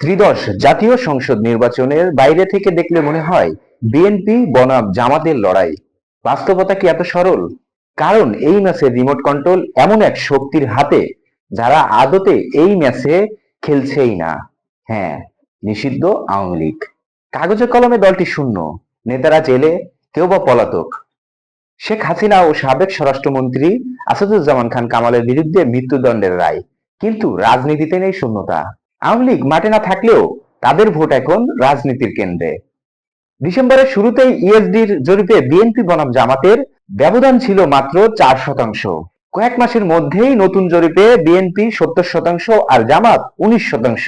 ত্রিদশ জাতীয় সংসদ নির্বাচনের বাইরে থেকে দেখলে মনে হয় বিএনপি বনাম জামাতের লড়াই। বাস্তবতা কি এত সরল? কারণ এই ম্যাচের রিমোট কন্ট্রোল এমন এক শক্তির হাতে যারা আদতে এই ম্যাচে খেলছেই না। হ্যাঁ নিষিদ্ধ আওয়ামী লীগ। কাগজে কলমে দলটি শূন্য, নেতারা জেলে, কেউ বা পলাতক। শেখ হাসিনা ও সাবেক স্বরাষ্ট্রমন্ত্রী আসাদুজ্জামান খান কামালের বিরুদ্ধে মৃত্যুদণ্ডের রায়। কিন্তু রাজনীতিতে নেই শূন্যতা। আওয়ামী লীগ মাঠে না থাকলেও তাদের ভোট এখন রাজনীতির কেন্দ্রে। ডিসেম্বরের শুরুতেই ইএসডির জরিপে বিএনপি বনাম জামাতের ব্যবধান ছিল মাত্র চার শতাংশ। কয়েক মাসের মধ্যেই নতুন জরিপে বিএনপি সত্তর শতাংশ আর জামাত উনিশ শতাংশ।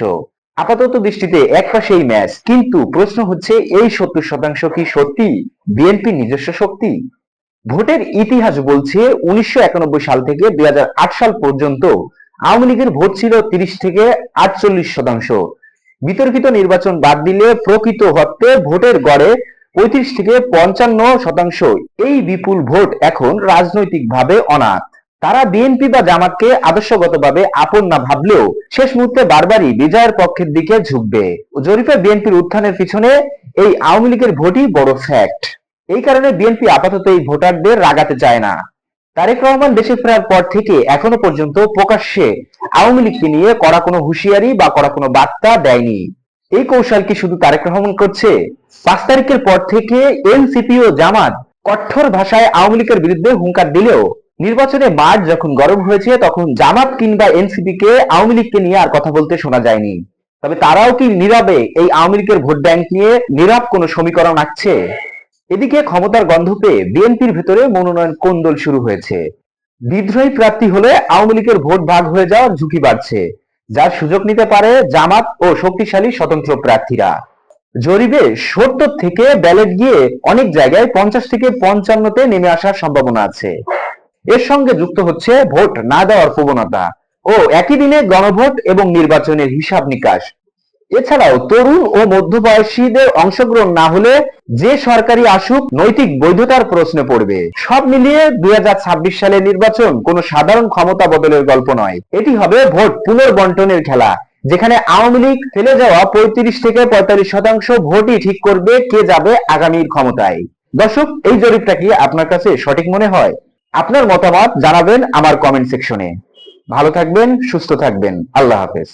আপাতত দৃষ্টিতে এক পাশেই ম্যাচ, কিন্তু প্রশ্ন হচ্ছে এই সত্তর শতাংশ কি সত্যি বিএনপি নিজস্ব শক্তি? ভোটের ইতিহাস বলছে উনিশশো একানব্বই সাল থেকে দুই হাজার আট সাল পর্যন্ত আওয়ামী লীগের ভোট ছিল তিরিশ থেকে আটচল্লিশ শতাংশ। বিতর্কিত নির্বাচন বাদ দিলে প্রকৃত হতে ভোটের গড়ে পঁয়ত্রিশ থেকে পঞ্চান্ন শতাংশ। এই বিপুল ভোট এখন রাজনৈতিকভাবে অনাথ। তারা বিএনপি বা জামাতকে আদর্শগতভাবে আপন না ভাবলেও শেষ মুহূর্তে বারবারই বিজয়ের পক্ষের দিকে ঝুঁকবে। জরিপে বিএনপির উত্থানের পিছনে এই আওয়ামী লীগের ভোটই বড় ফ্যাক্ট এই কারণে বিএনপি আপাতত এই ভোটারদের রাগাতে চায় না। তারেক রহমান দেশে ফেরার পর থেকে এখনও পর্যন্ত প্রকাশ্যে আওয়ামী লীগকে নিয়ে করা কোনো হুঁশিয়ারি বা করা কোনো বার্তা দেয়নি। এই কৌশল কি শুধু তারেক রহমান করছে? পাঁচ তারিখের পর থেকে এনসিপি ও জামাত কঠোর ভাষায় আওয়ামী লীগের বিরুদ্ধে হুঙ্কার দিলেও নির্বাচনে মাঠ যখন গরম হয়েছে তখন জামাত কিংবা এনসিপি কে আওয়ামী লীগকে নিয়ে আর কথা বলতে শোনা যায়নি। তবে তারাও কি নীরবে এই আওয়ামী লীগের ভোট ব্যাংক নিয়ে নীরব কোনো সমীকরণ আঁকছে? এদিকে ক্ষমতার গন্ধ পেয়ে বিএনপির ভেতরে মনোনয়ন কোন্দল শুরু হয়েছে। বিদ্রোহী প্রার্থী হলে আওয়ামী লীগের ভোট ভাগ হয়ে যাওয়ার ঝুঁকি বাড়ছে। যার সুযোগ নিতে পারে জামাত ও শক্তিশালী স্বতন্ত্র প্রার্থীরা। জরিপে সত্তর থেকে ব্যালেট গিয়ে অনেক জায়গায় পঞ্চাশ থেকে পঞ্চান্নতে নেমে আসার সম্ভাবনা আছে। এর সঙ্গে যুক্ত হচ্ছে ভোট না দেওয়ার প্রবণতা ও একই দিনে গণভোট এবং নির্বাচনের হিসাব নিকাশ। এছাড়াও তরুণ ও মধ্যবয়সীদের অংশগ্রহণ না হলে যে সরকারি আসুক নৈতিক বৈধতার প্রশ্নে পড়বে। সব মিলিয়ে দুই সালের নির্বাচন কোনো সাধারণ ক্ষমতা বদলের গল্প নয়। এটি হবে ভোট পুনর্বন্টনের খেলা, যেখানে আওয়ামী লীগ ফেলে যাওয়া পঁয়ত্রিশ থেকে পঁয়তাল্লিশ শতাংশ ভোটই ঠিক করবে কে যাবে আগামীর ক্ষমতায়। দর্শক, এই জরিপটা কি আপনার কাছে সঠিক মনে হয়? আপনার মতামত জানাবেন আমার কমেন্ট সেকশনে ভালো থাকবেন, সুস্থ থাকবেন। আল্লাহ হাফেজ।